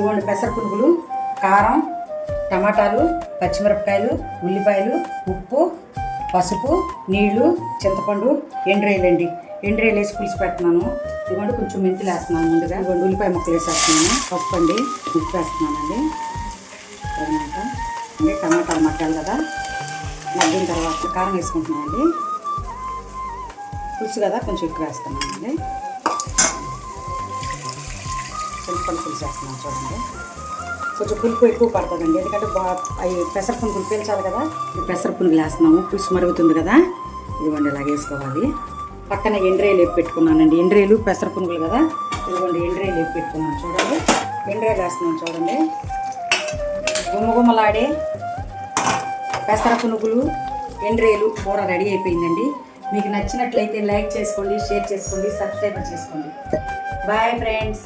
ఇవ్వండి పెసర పునుగులు కారం టమాటాలు పచ్చిమిరపకాయలు ఉల్లిపాయలు ఉప్పు పసుపు నీళ్ళు చింతపండు ఎండ్రేలండి ఎండ్రేలు వేసి పులిసి పెడుతున్నాను. ఇవ్వండి కొంచెం మెంతులు వేస్తున్నాను ముందుగా. ఇవ్వండి ఉల్లిపాయ ముక్కలు వేసేస్తున్నాను పప్పు అండి ఉప్పు వేస్తున్నానండి తగినంత అంటే టమాటాలు మట్టాలి కదా. మగ్గిన తర్వాత కారం వేసుకుంటున్నానండి. పులుసు కదా కొంచెం ఎక్కువ వేస్తున్నానండి. చింతపండు పులుసు వేస్తున్నాను చూడండి. కొంచెం పులుపు ఎక్కువ పడుతుందండి. ఎందుకంటే బా అవి పెసర పునుగులు పీల్చాలి కదా. పెసర పునుగులు వేస్తున్నాము. పులుసు మరుగుతుంది కదా. ఇదిగోండి ఇలా వేసుకోవాలి. పక్కన ఎండ్రేలు వేపి పెట్టుకున్నానండి. ఎండ్రేలు పెసర పునుగులు కదా. ఇదిగోండి ఎండ్రేలు వేపి పెట్టుకున్నాను చూడండి. ఎండ్రేలు వేస్తున్నాను చూడండి. గుమ్మగుమ్మలాడే పెసర పునుగులు ఎండ్రేలు కూర రెడీ అయిపోయిందండి. మీకు నచ్చినట్లయితే లైక్ చేసుకోండి షేర్ చేసుకోండి సబ్స్క్రైబ్ చేసుకోండి. Bye friends.